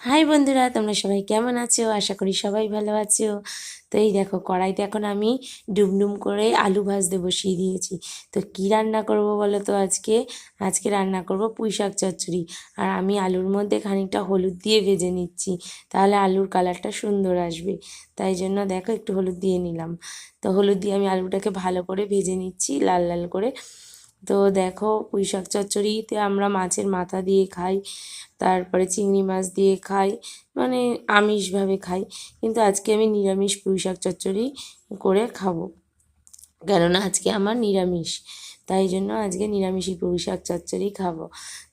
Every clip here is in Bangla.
হাই বন্ধুরা, তোমরা সবাই কেমন আছো? আশা করি সবাই ভালো আছো। তো এই দেখো, কড়াইতে এখন আমি ডুমডুম করে আলু ভাজতে বসিয়ে দিয়েছি। তো কি রান্না করব বলো তো আজকে? আজকে রান্না করব পুঁই শাক চচ্চড়ি। আর আমি আলুর মধ্যে খানিকটা হলুদ দিয়ে ভেজে নিচ্ছি, তাহলে আলুর কালারটা সুন্দর আসবে। তাই জন্য দেখো, একটু হলুদ দিয়ে নিলাম। তো হলুদ দিয়ে আমি আলুটাকে ভালো করে ভেজে নিচ্ছি, লাল লাল করে। তো দেখো পুঁই শাক চচ্চড়িতে আমরা মাছের মাথা দিয়ে খাই, তারপরে চিংড়ি মাছ দিয়ে খাই মানে আমিষভাবে খাই। কিন্তু আজকে আমি নিরামিষ পুঁই শাক চচ্চড়ি করে খাব। কেননা আজকে আমার নিরামিষ, তাই জন্য আজকে নিরামিষই পুঁই শাক চচ্চড়ি খাব।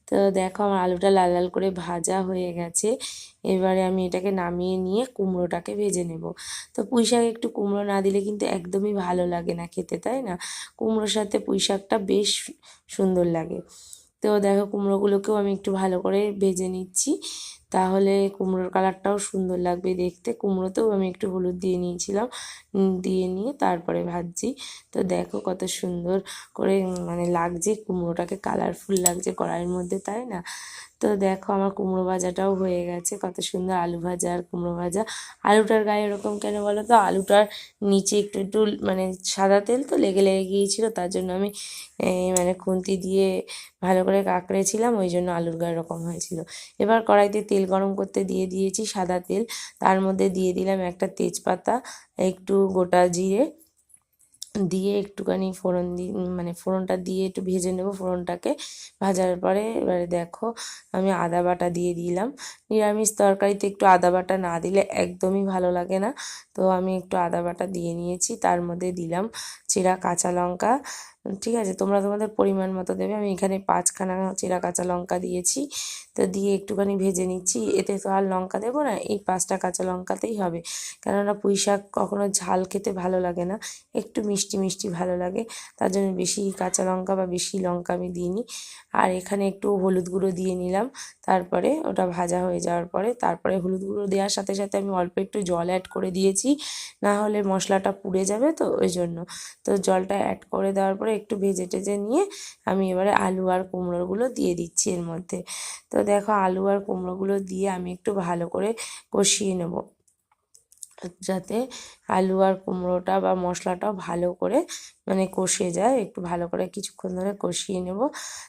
তো দেখো আমার আলুটা লাল লাল করে ভাজা হয়ে গেছে। এবারে আমি এটাকে নামিয়ে নিয়ে কুমড়োটাকে ভেজে নেব। তো পুঁই শাক একটু কুমড়ো না দিলে কিন্তু একদমই ভালো লাগে না খেতে, তাই না? কুমড়োর সাথে পুঁই শাকটা বেশ সুন্দর লাগে। তো দেখো কুমড়োগুলোকেও আমি একটু ভালো করে ভেজে নিচ্ছি। তাহলে কুমড়োর কালারটাও সুন্দর লাগবে দেখতে। কুমড়োতেও আমি একটু হলুদ দিয়ে নিয়েছিলাম দিয়ে নিয়ে তারপরে ভাজছি। তো দেখো কত সুন্দর করে মানে লাগছে কুমড়োটাকে, কালারফুল লাগছে কড়াইয়ের মধ্যে, তাই না? তো দেখো আমার কুমড়ো ভাজাটাও হয়ে গেছে, কত সুন্দর আলু ভাজা আর কুমড়ো ভাজা। আলুটার গায়ে এরকম কেন বলো তো? আলুটার নিচে একটু একটু মানে সাদা তেল তো লেগে লেগে গিয়েছিল, তার জন্য আমি মানে খুন্তি দিয়ে ভালো করে কাঁকড়েছিলাম, ওই জন্য আলুর গায়ে এরকম হয়েছিল। এবার কড়াইতে তেল গরম করতে দিয়ে দিয়েছি সাদা তেল। তার মধ্যে দিয়ে দিলাম একটা তেজপাতা, একটু গোটা জিরে। দিয়ে একটুখানি ফোড়ন দি মানে ফোড়নটা দিয়ে একটু ভেজে নেব ফোড়নটাকে। ভাজার পরে এবারে দেখো আমি আদা বাটা দিয়ে দিলাম। নিরামিষ তরকারিতে একটু আদা বাটা না দিলে একদমই ভালো লাগে না। তো আমি একটু আদা বাটা দিয়ে নিয়েছি, তার মধ্যে দিলাম চেরা কাঁচা লঙ্কা, ঠিক আছে? তোমরা তোমাদের পরিমাণ মতো দেবে। আমি এখানে পাঁচখানা চিরা কাঁচা লঙ্কা দিয়েছি। তো দিয়ে একটুখানি ভেজে নিচ্ছি। এতে তো আর লঙ্কা দেবো না, এই পাঁচটা কাঁচা লঙ্কাতেই হবে। কেননা পুঁই শাক কখনো ঝাল খেতে ভালো লাগে না। একটু মিষ্টি মিষ্টি ভালো লাগে। তার জন্য বেশি কাঁচা লঙ্কা বা বেশি লঙ্কা আমি দিইনি। আর এখানে একটু হলুদ গুঁড়ো দিয়ে নিলাম। তারপরে ওটা ভাজা হয়ে যাওয়ার পরে তারপরে হলুদ গুঁড়ো দেওয়ার সাথে সাথে আমি অল্প একটু জল অ্যাড করে দিয়েছি। না হলে মশলাটা পুড়ে যাবে তো, ওই জন্য। তো জলটা অ্যাড করে দেওয়ার পরে একটু ভেজে টেজে নিয়ে আমি এবারে আলু আর কুমড়োগুলো দিয়ে দিচ্ছি এর মধ্যে। তো দেখো আলু আর কুমড়োগুলো দিয়ে আমি একটু ভালো করে কষিয়ে নেব। যাতে আলু আর কুমড়োটা বা মশলাটাও ভালো করে মানে কষিয়ে যায়। একটু ভালো করে কিছুক্ষণ ধরে কষিয়ে নেব।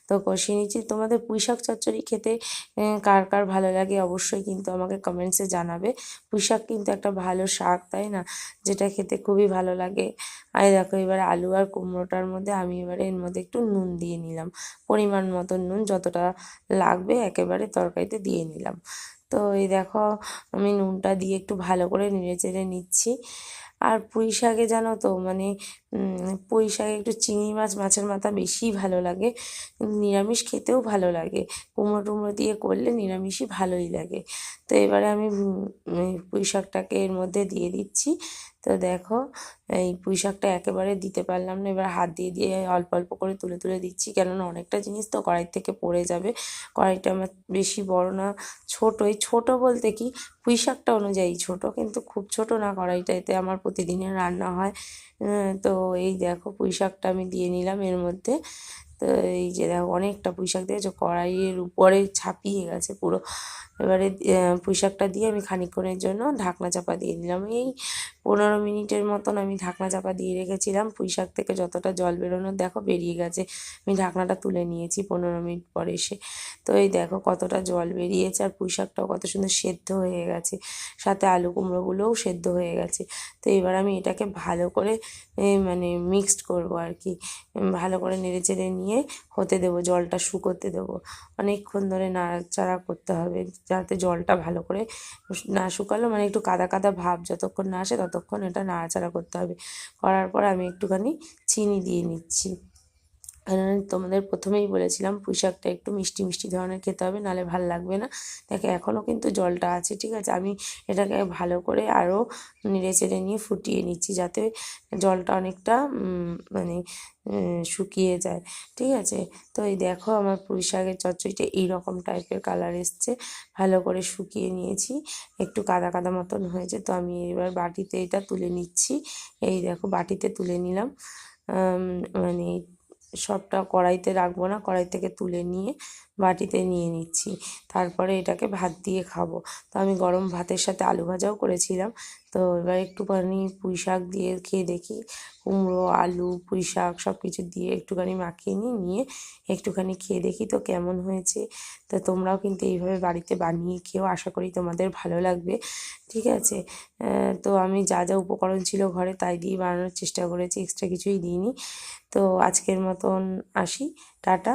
তো কষিয়ে নিচ্ছি। তোমাদের পুঁই শাক চচ্চড়ি খেতে কার কার ভালো লাগে অবশ্যই কিন্তু আমাকে কমেন্টসে জানাবে। পুঁই শাক কিন্তু একটা ভালো শাক, তাই না? যেটা খেতে খুবই ভালো লাগে। আর দেখো, এবার আলু আর কুমড়োটার মধ্যে আমি এবারে এর মধ্যে একটু নুন দিয়ে নিলাম। পরিমাণ মতো নুন যতটা লাগবে একেবারে তরকারিতে দিয়ে নিলাম। তো এই দেখো আমি নুনটা দিয়ে একটু ভালো করে নেড়ে চেড়ে নিচ্ছি। আর পুঁই শাকে জানো তো মানে পুঁই শাকে একটু চিংড়ি মাছ, মাছের মাথা বেশিই ভালো লাগে। নিরামিষ খেতেও ভালো লাগে। কুমড়ো টুমড়ো দিয়ে করলে নিরামিষই ভালোই লাগে। তো এবারে আমি পুঁই শাকটাকে এর মধ্যে দিয়ে দিচ্ছি। তো দেখো, এই পুঁই শাকটা একেবারে দিতে পারলাম না। এবার হাত দিয়ে দিয়ে অল্প অল্প করে তুলে তুলে দিচ্ছি, কেননা অনেকটা জিনিস তো কড়াই থেকে পড়ে যাবে। কড়াইটা আমার বেশি বড় না, ছোটোই। ছোটো বলতে কি, পুঁই শাকটা অনুযায়ী ছোট, কিন্তু খুব ছোট না কড়াইটা এতে আমার প্রতিদিনের রান্না হয়। তো এই দেখো পুঁই শাকটা আমি দিয়ে নিলাম এর মধ্যে। তো এই যে দেখো, অনেকটা পুঁই শাক দিয়েছে, কড়াইয়ের উপরে ছাপিয়ে গেছে পুরো। এবারে পুঁই শাকটা দিয়ে আমি খানিক্ষণের জন্য ঢাকনা চাপা দিয়ে দিলাম। এই পনেরো মিনিটের মতন আমি ঢাকনা চাপা দিয়ে রেখেছিলাম। পুঁই শাক থেকে যতটা জল বেরোনো, দেখো, বেরিয়ে গেছে। আমি ঢাকনাটা তুলে নিয়েছি পনেরো মিনিট পরে এসে। তো এই দেখো, কতটা জল বেরিয়েছে আর পুঁই শাকটাও কত সুন্দর সেদ্ধ হয়ে গেছে। সাথে আলু কুমড়োগুলোও সেদ্ধ হয়ে গেছে। তো এবার আমি এটাকে ভালো করে মানে মিক্সড করব আর কি। ভালো করে নেড়ে চেড়ে নিয়ে হতে দেবো, জলটা শুকোতে দেবো। অনেকক্ষণ ধরে নাড়াচাড়া করতে হবে যাতে জলটা ভালো করে না শুকালো। মানে একটু কাদা কাদা ভাব যতক্ষণ না আসে ততক্ষণ এটা নাড়াচাড়া করতে হবে। করার পর আমি একটুখানি চিনি দিয়ে নিচ্ছি। তোমাদের প্রথমেই বলেছিলাম পুঁই শাকটা একটু মিষ্টি মিষ্টি ধরনের খেতে হবে নাহলে ভালো লাগবে না। দেখে, এখনও কিন্তু জলটা আছে, ঠিক আছে? আমি এটাকে ভালো করে আরও নেড়ে চেড়ে নিয়ে ফুটিয়ে নিচ্ছি, যাতে জলটা অনেকটা মানে শুকিয়ে যায়, ঠিক আছে? তো এই দেখো, আমার পুঁই শাকের চচ্চড়িটা এইরকম টাইপের কালার এসছে। ভালো করে শুকিয়ে নিয়েছি, একটু কাদা কাদা মতন হয়েছে, তো আমি এবার বাটিতে এটা তুলে নিচ্ছি। এই দেখো, বাটিতে তুলে নিলাম। মানে সবটা কড়াইতে রাখব না, কড়াই থেকে তুলে নিয়ে বাটিতে নিয়ে নিচ্ছি। তারপরে এটাকে ভাত দিয়ে খাব। তো আমি গরম ভাতের সাথে আলু ভাজাও করেছিলাম। তো এবার একটুখানি পুঁই শাক দিয়ে খেয়ে দেখি কুমড়ো, আলু পুঁই শাক সব কিছু দিয়ে একটুখানি মাখিয়ে নিই নিয়ে একটুখানি খেয়ে দেখি তো কেমন হয়েছে। তো তোমরাও কিন্তু এইভাবে বাড়িতে বানিয়ে খেয়েও আশা করি তোমাদের ভালো লাগবে। ঠিক আছে? তো আমি যা যা উপকরণ ছিল ঘরে তাই দিয়ে বানানোর চেষ্টা করেছি এক্সট্রা কিছুই দিইনি। তো আজকের মতন আসি। টাটা।